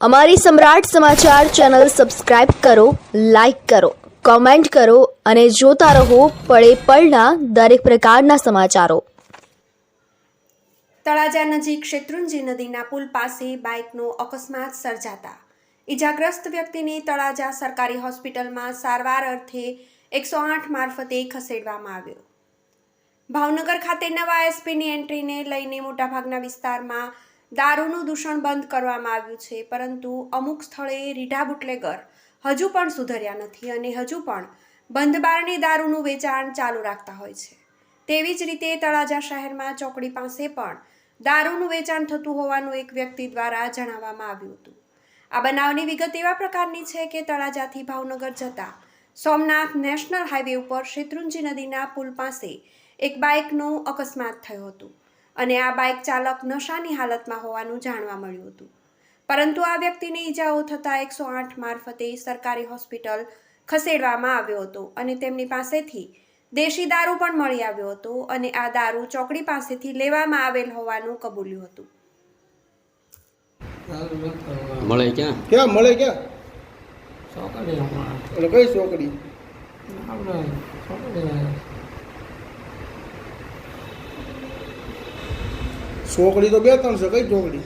અમારી સમ્રાટ સમાચાર channel subscribe કરો, લાઇક કરો, કોમેન્ટ કરો અને જોતા રહો પળે પળના દરેક પ્રકારના સમાચારો. તળાજા નજીક શેત્રુંજી નદીના પુલ પાસે બાઇકનો અકસ્માત સર્જાતા. ઈજાગ્રસ્ત વ્યક્તિને તળાજા સરકારી હોસ્પિટલમાં સારવાર અર્થે એકસો આઠ મારફતે ખસેડવામાં આવ્યો. ભાવનગર ખાતે નવા એસપીની એન્ટ્રીને લઈને મોટાભાગના વિસ્તારમાં દારૂનું દૂષણ બંધ કરવામાં આવ્યું છે, પરંતુ અમુક સ્થળે રીઢા બુટલેગર હજુ પણ સુધર્યા નથી અને હજુ પણ બંધ બારણે દારૂનું વેચાણ ચાલુ રાખતા હોય છે. તેવી જ રીતે તળાજા શહેરમાં ચોકડી પાસે પણ દારૂનું વેચાણ થતું હોવાનું એક વ્યક્તિ દ્વારા જણાવવામાં આવ્યું હતું. આ બનાવની વિગત એવા પ્રકારની છે કે તળાજાથી ભાવનગર જતા સોમનાથ નેશનલ હાઈવે ઉપર શેત્રુંજી નદીના પુલ પાસે એક બાઇકનો અકસ્માત થયો હતો. અને આ બાઇક ચાલક નશાની હાલતમાં હોવાનું જાણવા મળ્યું હતું. પરંતુ આ વ્યક્તિને ઈજાઓ થતાં એકસો આઠ મારફતે સરકારી હોસ્પિટલ ખસેડવામાં આવ્યો હતો અને તેમની પાસેથી દેશી દારૂ પણ મળી આવ્યો હતો અને આ દારૂ ચોકડી પાસેથી લેવામાં આવેલ હોવાનું કબૂલ્યું હતું. મળે ક્યાં? ક્યાં? મળે ક્યાં? ચોકડી કઈ ચોકડી ચોકડી તો બે ત્રણ છે કઈ ચોકડી?